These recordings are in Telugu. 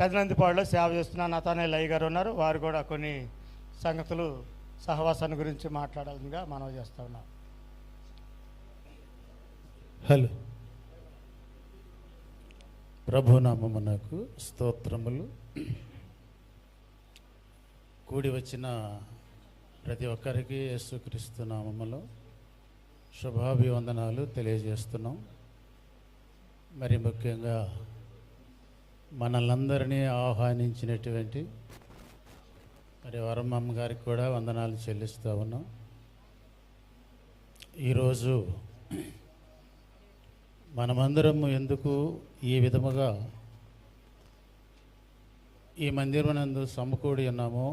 పెదనందిపాడులో సేవ చేస్తున్న నతానే లయ్య గారు ఉన్నారు. వారు కూడా కొన్ని సంగతులు సహవాసాన్ని గురించి మాట్లాడాలిగా మనవి చేస్తూ ఉన్నాం. హలో. ప్రభునామమునకు స్తోత్రములు. కూడి వచ్చిన ప్రతి ఒక్కరికి యేసుక్రీస్తు నామములో శుభాభివందనాలు తెలియజేస్తున్నాం. మరి ముఖ్యంగా మనలందరినీ ఆహ్వానించినటువంటి మరి వరమమ్మ గారికి కూడా వందనాలు చెల్లిస్తూ ఉన్నాం. ఈరోజు మనమందరం ఎందుకు ఈ విధముగా ఈ మందిరమునందు సమకూడి ఉన్నామో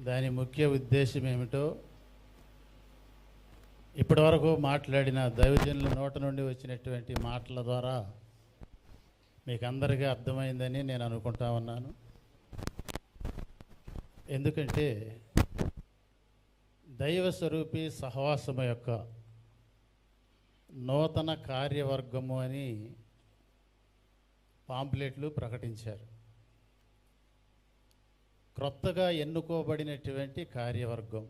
దాని ముఖ్య ఉద్దేశం ఏమిటో ఇప్పటివరకు మాట్లాడిన దైవజనుల నోట నుండి వచ్చినటువంటి మాటల ద్వారా మీకు అందరికీ అర్థమైందని నేను అనుకుంటా ఉన్నాను. ఎందుకంటే దైవ స్వరూపి సహవాసము యొక్క నూతన కార్యవర్గము అని పాంప్లెట్లు ప్రకటించారు. క్రొత్తగా ఎన్నుకోబడినటువంటి కార్యవర్గం.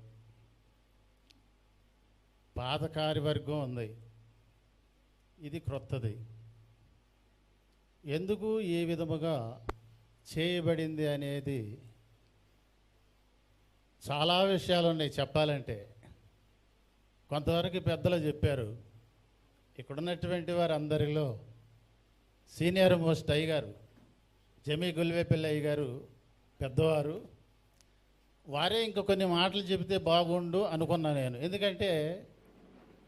పాత కార్యవర్గం ఉంది. ఇది క్రొత్తది. ఎందుకు ఏ విధముగా చేయబడింది అనేది చాలా విషయాలు ఉన్నాయి. చెప్పాలంటే కొంతవరకు పెద్దలు చెప్పారు. ఇక్కడున్నటువంటి వారందరిలో వారు అందరిలో సీనియర్ మోస్ట్ అయ్య గారు జమీ గుల్వేపల్లి అయ్య గారు పెద్దవారు. వారే ఇంక కొన్ని మాటలు చెబితే బాగుండు అనుకున్నా నేను. ఎందుకంటే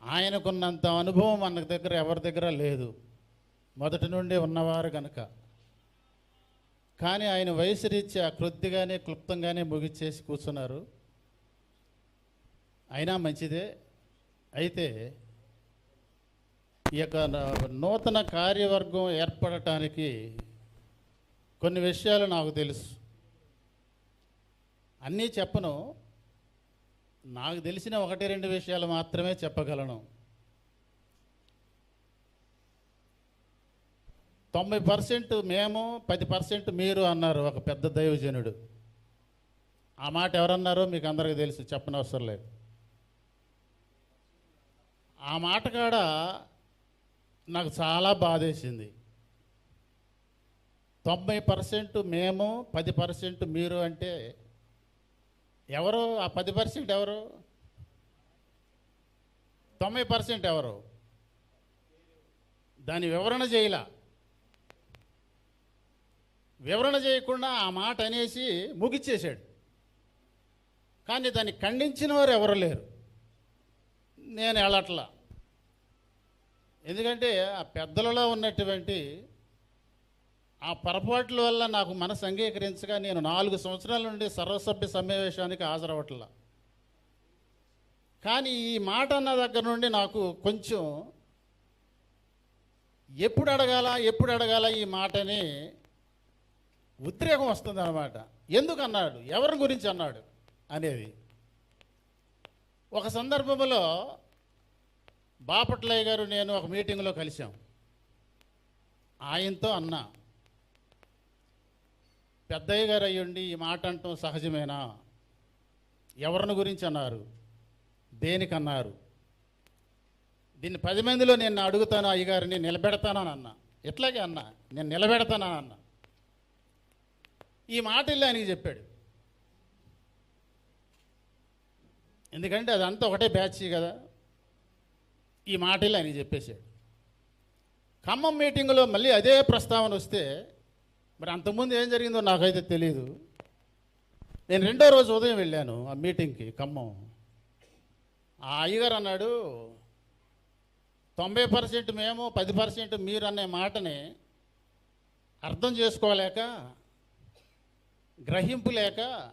ఆయనకున్నంత అనుభవం మన దగ్గర ఎవరి దగ్గర లేదు. మొదటి నుండి ఉన్నవారు కనుక కానీ ఆయన వయసు రీత్యా క్రొద్దిగానే క్లుప్తంగానే ముగిచ్చేసి కూర్చున్నారు. అయినా మంచిదే. అయితే ఈ యొక్క నూతన కార్యవర్గం ఏర్పడటానికి కొన్ని విషయాలు నాకు తెలుసు. అన్నీ చెప్పను. నాకు తెలిసిన ఒకటి రెండు విషయాలు మాత్రమే చెప్పగలను. తొంభై పర్సెంట్ మేము పది పర్సెంట్ మీరు అన్నారు ఒక పెద్ద దైవజనుడు. ఆ మాట ఎవరన్నారో మీకు అందరికీ తెలుసు చెప్పనవసరం లేదు. ఆ మాట కాడ నాకు చాలా బాధేసింది. తొంభై పర్సెంట్ మేము పది పర్సెంట్ మీరు అంటే ఎవరు? ఆ పది పర్సెంట్ ఎవరు? తొంభై పర్సెంట్ ఎవరు? దాని వివరణ చేయలా. వివరణ చేయకుండా ఆ మాట అనేసి ముగిచ్చేశాడు. కానీ దాన్ని ఖండించిన వారు ఎవరు లేరు. నేను వెళ్ళట్లా ఎందుకంటే ఆ పెద్దలలో ఉన్నటువంటి ఆ పొరపాట్ల వల్ల నాకు మనసు అంగీకరించగా నేను నాలుగు సంవత్సరాల నుండి సర్వసభ్య సమావేశానికి హాజరవ్వట్లా. కానీ ఈ మాట అన్న దగ్గర నుండి నాకు కొంచెం ఎప్పుడు అడగాల ఎప్పుడు అడగాల ఈ మాటని ఉద్రేకం వస్తుంది అనమాట ఎందుకు అన్నాడు ఎవరి గురించి అన్నాడు? అనేది. ఒక సందర్భంలో బాపట్లయ్య గారు నేను ఒక మీటింగ్లో కలిసాం ఆయనతో అన్నా. పెద్దయ్య గారు అయ్యుండి ఈ మాట అంటాం సహజమేనా? ఎవరిని గురించి అన్నారు? దేనికన్నారు? దీన్ని పది మందిలో నేను అడుగుతాను అయ్యగారిని నిలబెడతానని అన్నా. ఇట్లాగే అన్నా? నేను నిలబెడతానని అన్నా. ఈ మాట వెళ్ళి ఆయనకి చెప్పాడు. ఎందుకంటే అదంతా ఒకటే బ్యాచ్ కదా. ఈ మాట వెళ్ళి ఆయనకి చెప్పేశాడు. ఖమ్మం మీటింగ్లో మళ్ళీ అదే ప్రస్తావన వస్తే మరి అంతకుముందు ఏం జరిగిందో నాకైతే తెలియదు నేను రెండో రోజు ఉదయం వెళ్ళాను ఆ మీటింగ్కి ఖమ్మం. ఆ అయ్యగారు అన్నాడు తొంభై పర్సెంట్ మేము పది పర్సెంట్ మీరు అనే మాటని అర్థం చేసుకోలేక గ్రహింపు లేక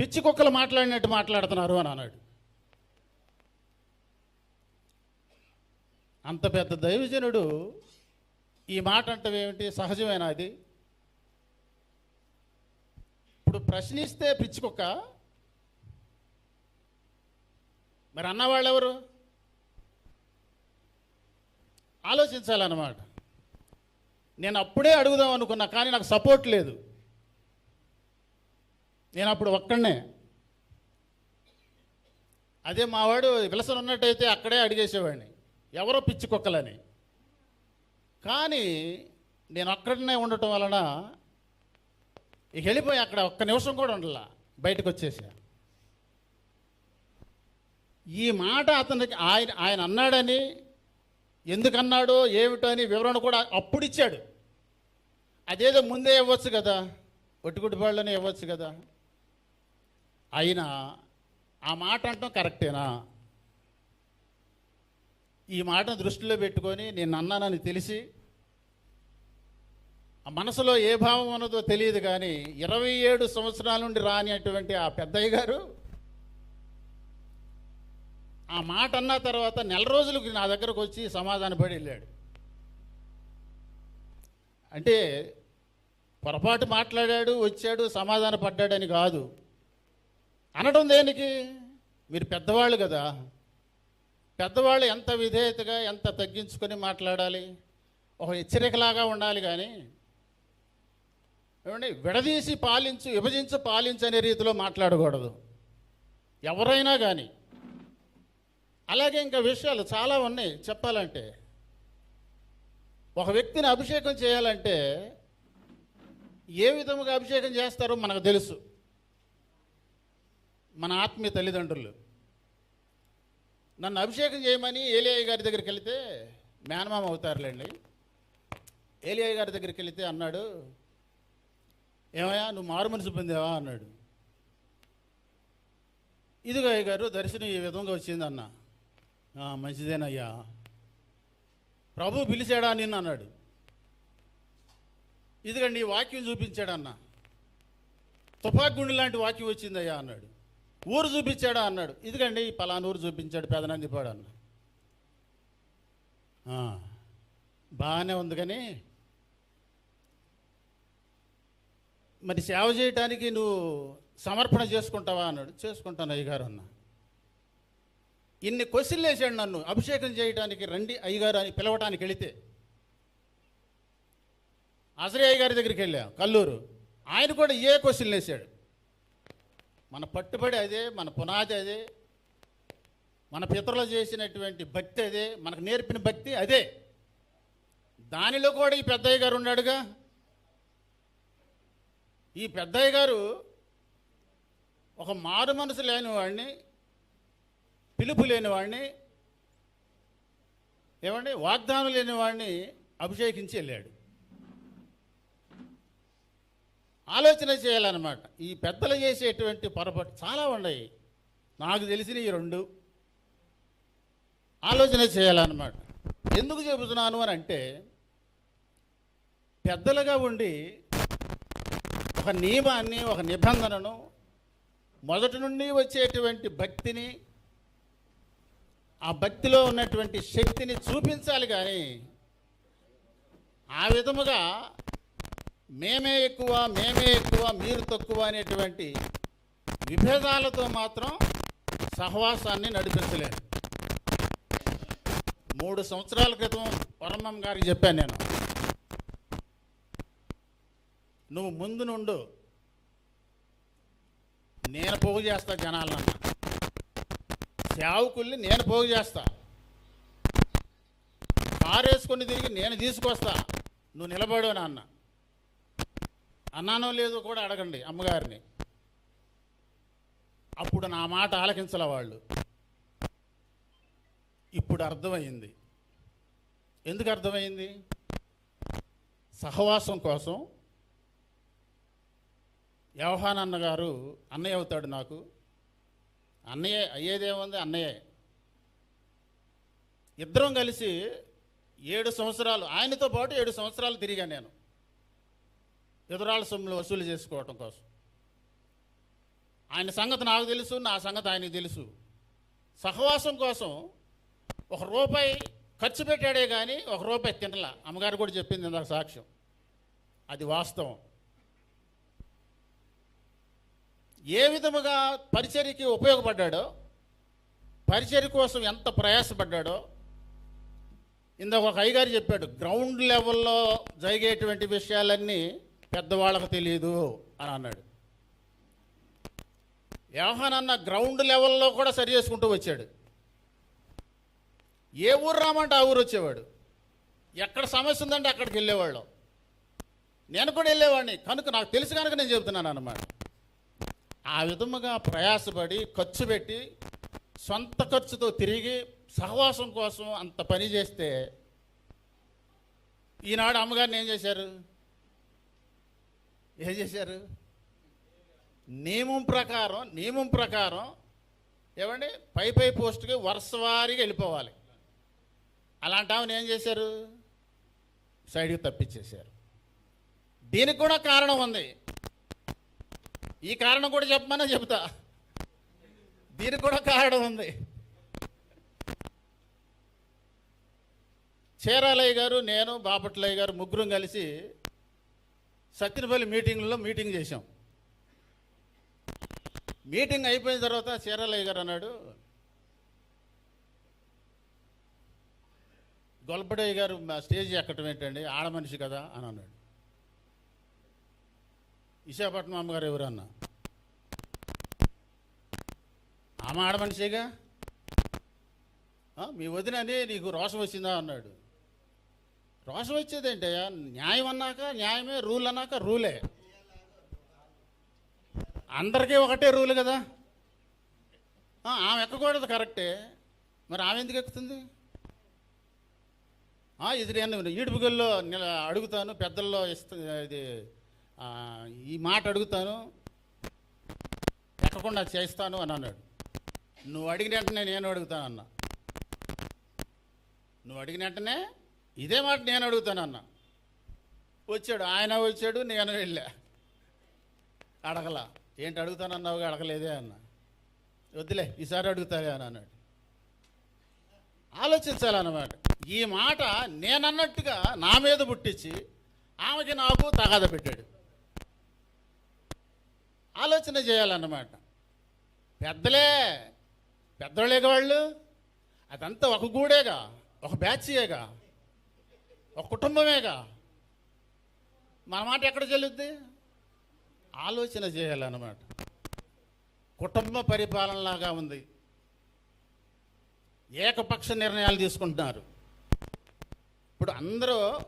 పిచ్చి కుక్కలు మాట్లాడినట్టు మాట్లాడుతున్నారు అని అన్నాడు. అంత పెద్ద దైవజనుడు ఈ మాట అంటే ఏమిటి? సహజమేనా అది ఇప్పుడు ప్రశ్నిస్తే పిచ్చి కుక్క మరి అన్నవాళ్ళు ఎవరు ఆలోచించాలన్నమాట. నేను అప్పుడే అడుగుదాం అనుకున్నా కానీ నాకు సపోర్ట్ లేదు. నేను అప్పుడు ఒక్కడనే. అదే మావాడు విలసన ఉన్నట్టయితే అక్కడే అడిగేసేవాడిని. ఎవరో పిచ్చి కుక్కలని. కానీ నేను అక్కడనే ఉండటం వలన ఇక వెళ్ళిపోయి అక్కడ ఒక్క నిమిషం కూడా ఉండలా. బయటకు వచ్చేసా. ఈ మాట అతనికి ఆయన ఆయన అన్నాడని ఎందుకన్నాడో ఏమిటో అని వివరణ కూడా అప్పుడు ఇచ్చాడు. అదేదో ముందే ఇవ్వచ్చు కదా. ఒట్టుగుడ్డిపాళ్ళనే ఇవ్వచ్చు కదా. అయినా ఆ మాట అంటాం కరెక్టేనా? ఈ మాటను దృష్టిలో పెట్టుకొని నేను అన్నానని తెలిసి ఆ మనసులో ఏ భావం ఉన్నదో తెలియదు కానీ ఇరవై ఏడు సంవత్సరాల నుండి రానిటువంటి ఆ పెద్దయ్య గారు ఆ మాట అన్న తర్వాత నెల రోజులకు నా దగ్గరకు వచ్చి సమాధానపడి వెళ్ళాడు. అంటే పొరపాటు మాట్లాడాడు వచ్చాడు సమాధాన పడ్డాడని కాదు. అనడం దేనికి? మీరు పెద్దవాళ్ళు కదా. పెద్దవాళ్ళు ఎంత విధేయతగా ఎంత తగ్గించుకొని మాట్లాడాలి? ఒక హెచ్చరికలాగా ఉండాలి కానీ. ఏమండి? విడదీసి పాలించు విభజించు పాలించు అనే రీతిలో మాట్లాడకూడదు. ఎవరైనా కానీ. అలాగే ఇంకా విషయాలు చాలా ఉన్నాయి. చెప్పాలంటే. ఒక వ్యక్తిని అభిషేకం చేయాలంటే ఏ విధముగా అభిషేకం చేస్తారో మనకు తెలుసు. మన ఆత్మీయ తల్లిదండ్రులు. నన్ను అభిషేకం చేయమని ఏలియా గారి దగ్గరికి వెళితే మేనమామ అవుతారులేండి. ఏలియా గారి దగ్గరికి వెళితే అన్నాడు ఏమయ్యా నువ్వు మారు మనసు పొందావా అన్నాడు. ఇదిగో అయ్య గారు దర్శనం ఈ విధంగా వచ్చింది అన్న. మంచిదేనయ్యా. ప్రభు పిలిచాడా నిన్ను అన్నాడు. ఇదిగండి ఈ వాక్యం చూపించాడన్న తుపాకి గుండె లాంటి వాక్యం వచ్చిందయ్యా అన్నాడు. ఊరు చూపించాడా అన్నాడు. ఇదిగండి ఈ పలానా ఊరు చూపించాడు పెదనందిపాడు అన్న బాగానే ఉంది కానీ మరి సేవ చేయటానికి నువ్వు సమర్పణ చేసుకుంటావా అన్నాడు. చేసుకుంటాను అయ్యగారు అన్న. ఇన్ని క్వశ్చన్లు వేసాడు నన్ను. అభిషేకం చేయడానికి రండి అయ్యగారు అని పిలవటానికి వెళితే. అసరే అయ్యగారి దగ్గరికి వెళ్ళాం కల్లూరు. ఆయన కూడా ఏ క్వశ్చన్లు వేసాడు మన పట్టుబడి అదే మన పునాది అదే మన పితరులు చేసినటువంటి భక్తి అదే మనకు నేర్పిన భక్తి అదే. దానిలో కూడా ఈ పెద్దయ్య గారు ఉన్నాడుగా. ఈ పెద్దయ్య గారు ఒక మారు మనసు లేని వాడిని పిలుపు లేని వాడిని ఏమండి వాగ్దానం లేని వాడిని అభిషేకించి వెళ్ళాడు. ఆలోచన చేయాలన్నమాట. ఈ పెద్దలు చేసేటువంటి పొరపాటు చాలా ఉన్నాయి. నాకు తెలిసిన ఈ రెండు ఆలోచన చేయాలన్నమాట. ఎందుకు చెబుతున్నాను అని అంటే పెద్దలుగా ఉండి ఒక నియమాన్ని ఒక నిబంధనను మొదటి నుండి వచ్చేటువంటి భక్తిని ఆ భక్తిలో ఉన్నటువంటి శక్తిని చూపించాలి కానీ ఆ విధముగా మేమే ఎక్కువ మేమే ఎక్కువ మీరు తక్కువ అనేటువంటి విభేదాలతో మాత్రం సహవాసాన్ని నడిపించలేదు. మూడు సంవత్సరాల క్రితం వరమ్మమ్మ గారికి చెప్పాను నేను. నువ్వు ముందు నుండు నేను పోగు చేస్తా జనాలన్న సేవకుల్ని నేను పోగు చేస్తా. కారు వేసుకొని తిరిగి నేను తీసుకొస్తా. నువ్వు నిలబడు నాన్న. అన్నానో లేదో కూడా అడగండి అమ్మగారిని. అప్పుడు నా మాట ఆలకించల వాళ్ళు. ఇప్పుడు అర్థమైంది. ఎందుకు అర్థమైంది? సహవాసం కోసం వ్యవహానన్న గారు అన్నయ్య అవుతాడు నాకు. అన్నయ్య అయ్యేదేముంది? అన్నయ్య. ఇద్దరం కలిసి ఏడు సంవత్సరాలు ఆయనతో పాటు ఏడు సంవత్సరాలు తిరిగాను నేను. ఎదురాళ్ళ సొమ్ములు వసూలు చేసుకోవటం కోసం. ఆయన సంగతి నాకు తెలుసు నా సంగతి ఆయనకు తెలుసు. సహవాసం కోసం ఒక రూపాయి ఖర్చు పెట్టాడే కానీ ఒక రూపాయి తినలా. అమ్మగారు కూడా చెప్పింది ఇందాక సాక్ష్యం. అది వాస్తవం. ఏ విధముగా పరిచర్యకి ఉపయోగపడ్డాడో పరిచర్య కోసం ఎంత ప్రయాసపడ్డాడో ఇందాక ఒక అయ్యగారు చెప్పాడు గ్రౌండ్ లెవెల్లో జరిగేటువంటి విషయాలన్నీ పెద్దవాళ్ళకు తెలియదు అని అన్నాడు. వ్యవహానన్న గ్రౌండ్ లెవెల్లో కూడా సరి చేసుకుంటూ వచ్చాడు. ఏ ఊరు రామంటే ఆ ఊరు వచ్చేవాడు. ఎక్కడ సమస్య ఉందంటే అక్కడికి వెళ్ళేవాళ్ళం. నేను కూడా వెళ్ళేవాడిని. కనుక నాకు తెలుసు కనుక నేను చెబుతున్నాను అన్నమాట. ఆ విధముగా ప్రయాసపడి ఖర్చు పెట్టి సొంత ఖర్చుతో తిరిగి సహవాసం కోసం అంత పని చేస్తే ఈనాడు అమ్మగారిని ఏం చేశారు? ఏం చేశారు? నియమం ప్రకారం నియమం ప్రకారం ఏమండి? పై పై పోస్టుకి వరుసవారీగా వెళ్ళిపోవాలి. అలాంటి ఆమెను ఏం చేశారు? సైడ్కి తప్పించేశారు. దీనికి కూడా కారణం ఉంది. ఈ కారణం కూడా చెప్పమనే చెబుతా. దీనికి కూడా కారణం ఉంది. చీరాలయ్య గారు నేను బాపట్లయ్య గారు ముగ్గురం కలిసి సత్యనపల్లి మీటింగ్లో మీటింగ్ చేశాం. మీటింగ్ అయిపోయిన తర్వాత చీరాలయ్య గారు అన్నాడు గొల్పడయ్య గారు మా స్టేజ్ ఎక్కటం ఏంటండి? ఆడ మనిషి కదా అని అన్నాడు. విశాఖపట్నం అమ్మగారు ఎవరన్నా ఆమె ఆడ మనిషిగా? మీ వదినని నీకు రోషం వచ్చిందా అన్నాడు. రోషం వచ్చేది ఏంటయ్యా న్యాయం అన్నాక న్యాయమే రూల్ అన్నాక రూలే. అందరికీ ఒకటే రూల్ కదా? ఆమె ఎక్కకూడదు కరెక్టే. మరి ఆమె ఎందుకు ఎక్కుతుంది? ఇది నేను ఈడుపుగల్లో అడుగుతాను పెద్దల్లో ఇస్తా ఇది ఈ మాట అడుగుతాను. ఎక్కకుండా చేస్తాను అని అన్నాడు. నువ్వు అడిగిన వెంటనే నేను అడుగుతాను అన్న నువ్వు అడిగిన వెంటనే ఇదే మాట నేను అడుగుతాను అన్న. వచ్చాడు ఆయన వచ్చాడు నేను వెళ్ళా. అడగల. ఏంటి అడుగుతానన్నావుగా అడగలేదే అన్న. వద్దులే ఈసారి అడుగుతారే అని అన్నాడు. ఆలోచించాలన్నమాట. ఈ మాట నేనన్నట్టుగా నా మీద పుట్టించి ఆమెకి నాకు తగాద పెట్టాడు. ఆలోచన చేయాలన్నమాట. పెద్దలే పెద్దోళ్ళేగా వాళ్ళు? అదంతా ఒక గూడేగా ఒక బ్యాచ్యేగా. ఒక కుటుంబమేగా. మన మాట ఎక్కడ చెల్లుద్ది? ఆలోచన చేయాలన్నమాట. కుటుంబ పరిపాలనలాగా ఉంది. ఏకపక్ష నిర్ణయాలు తీసుకుంటున్నారు. ఇప్పుడు అందరూ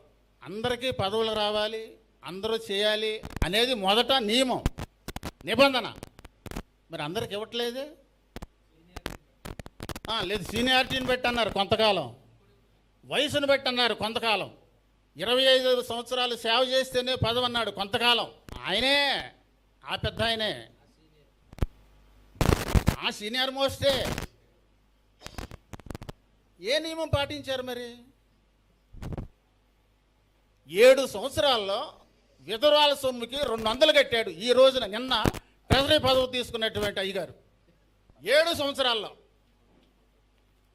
అందరికీ పదవులు రావాలి అందరూ చేయాలి అనేది మొదట నియమం నిబంధన. మరి అందరికి ఇవ్వట్లేదే? లేదు సీనియారిటీని పెట్టి అన్నారు కొంతకాలం. వయసును బట్టి అన్నారు కొంతకాలం. ఇరవై ఐదు సంవత్సరాలు సేవ చేస్తేనే పదవన్నాడు కొంతకాలం. ఆయనే ఆ పెద్ద ఆయనే. ఆ సీనియర్ మోస్టే ఏ నియమం పాటించారు మరి? ఏడు సంవత్సరాల్లో విధురాల సొమ్ముకి రెండు వందలు కట్టాడు. ఈ రోజున నిన్న ట్రెజరీ పదవి తీసుకున్నటువంటి అయ్యగారు. ఏడు సంవత్సరాల్లో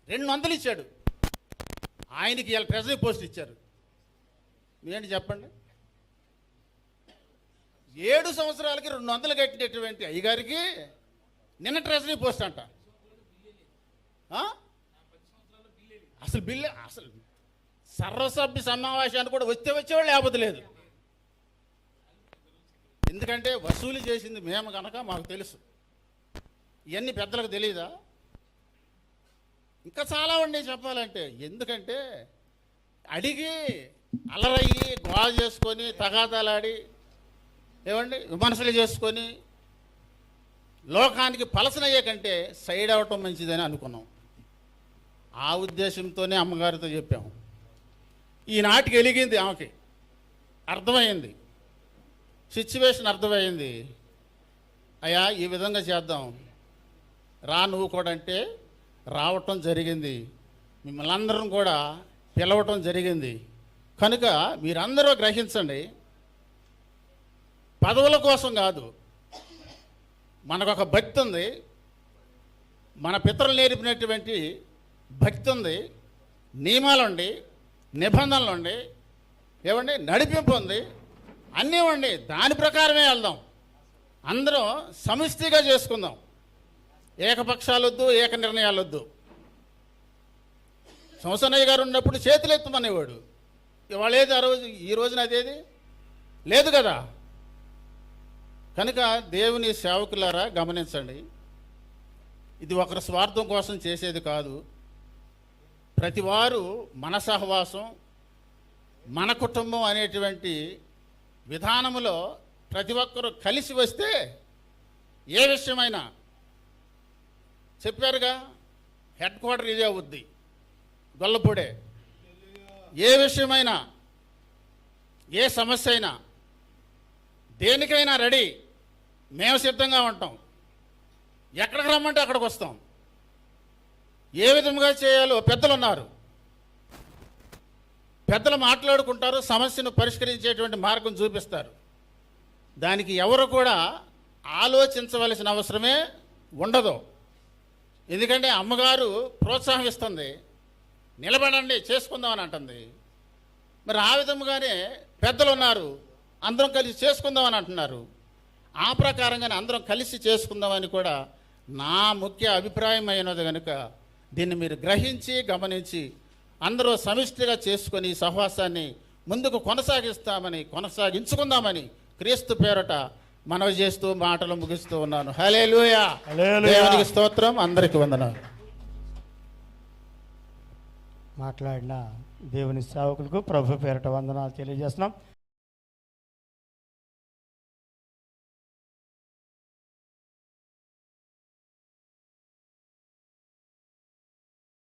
రెండు వందలు ఇచ్చాడు. ఆయనకి ఇలా ట్రెజరీ పోస్ట్ ఇచ్చారు. ఏంటి చెప్పండి? ఏడు సంవత్సరాలకి రెండు వందలు కట్టినటువంటి అయ్యగారికి నిన్న ట్రెజరీ పోస్ట్ అంట. ఆ? అసలు బిల్లు అసలు సర్వసభ్య సమావేశానికి కూడా వస్తే వచ్చేవాళ్ళు లేకపోతే లేదు. ఎందుకంటే వసూలు చేసింది మేము కనుక మాకు తెలుసు. ఇవన్నీ పెద్దలకు తెలియదా ఇంకా చాలా ఉండే చెప్పాలంటే. ఎందుకంటే అడిగి అలరయ్యి గోల చేసుకొని తగాదాలాడి ఏమండి విమర్శలు చేసుకొని లోకానికి పలసనయ్యే కంటే సైడ్ అవటం మంచిదని అనుకున్నాం. ఆ ఉద్దేశంతోనే అమ్మగారితో చెప్పాము ఈనాటికి వెలిగింది ఆమెకి. అర్థమైంది. సిచ్యువేషన్ అర్థమైంది. అయ్యా ఈ విధంగా చేద్దాం. రా నువ్వు కూడా అంటే రావటం జరిగింది. మిమ్మల్ని అందరం కూడా పిలవటం జరిగింది. కనుక మీరందరూ గ్రహించండి పదవుల కోసం కాదు మనకొక భక్తి ఉంది మన పితరులు నేర్పినటువంటి భక్తి ఉంది నియమాలుండి నిబంధనలుండి ఏమండి నడిపింపు ఉంది అన్నీ ఉండి దాని ప్రకారమే వెళ్దాం. అందరం సమిష్టిగా చేసుకుందాం. ఏకపక్షాలు వద్దు ఏక నిర్ణయాలు వద్దు సంవత్సరయ్య గారు ఉన్నప్పుడు చేతులు ఎత్తమనేవాడు ఇవాళ ఏది ఆ రోజు? ఈ రోజున అదేది? లేదు కదా. కనుక దేవుని సేవకులారా గమనించండి. ఇది ఒకరి స్వార్థం కోసం చేసేది కాదు. ప్రతివారు మన సహవాసం మన కుటుంబం అనేటువంటి విధానములో ప్రతి ఒక్కరూ కలిసి వస్తే ఏ విషయమైనా చెప్పారుగా? హెడ్ క్వార్టర్ ఇదే అవుద్ది. గొల్లపూడే. ఏ విషయమైనా ఏ సమస్య అయినా దేనికైనా రెడీ మేము సిద్ధంగా ఉంటాం. ఎక్కడికి రమ్మంటే అక్కడికి వస్తాం. ఏ విధంగా చేయాలో పెద్దలు ఉన్నారు పెద్దలు మాట్లాడుకుంటారు సమస్యను పరిష్కరించేటువంటి మార్గం చూపిస్తారు. దానికి ఎవరు కూడా ఆలోచించవలసిన అవసరమే ఉండదు. ఎందుకంటే అమ్మగారు ప్రోత్సాహం ఇస్తుంది. నిలబడండి చేసుకుందామని అంటుంది. మరి ఆ విధముగానే పెద్దలు ఉన్నారు అందరం కలిసి చేసుకుందామని అంటున్నారు. ఆ ప్రకారంగానే అందరం కలిసి చేసుకుందామని కూడా నా ముఖ్య అభిప్రాయం అయినది కనుక దీన్ని మీరు గ్రహించి గమనించి అందరూ సమిష్టిగా చేసుకొని సహవాసాన్ని ముందుకు కొనసాగిస్తామని కొనసాగించుకుందామని క్రీస్తు పేరట మనవి చేస్తూ మాటలు ముగిస్తూ ఉన్నాను. హలే. దేవునికి స్తోత్రం అందరికి వందనాలు. మాట్లాడిన దేవుని సేవకులకు ప్రభు పేరట వందనాలు తెలియజేస్తున్నాం.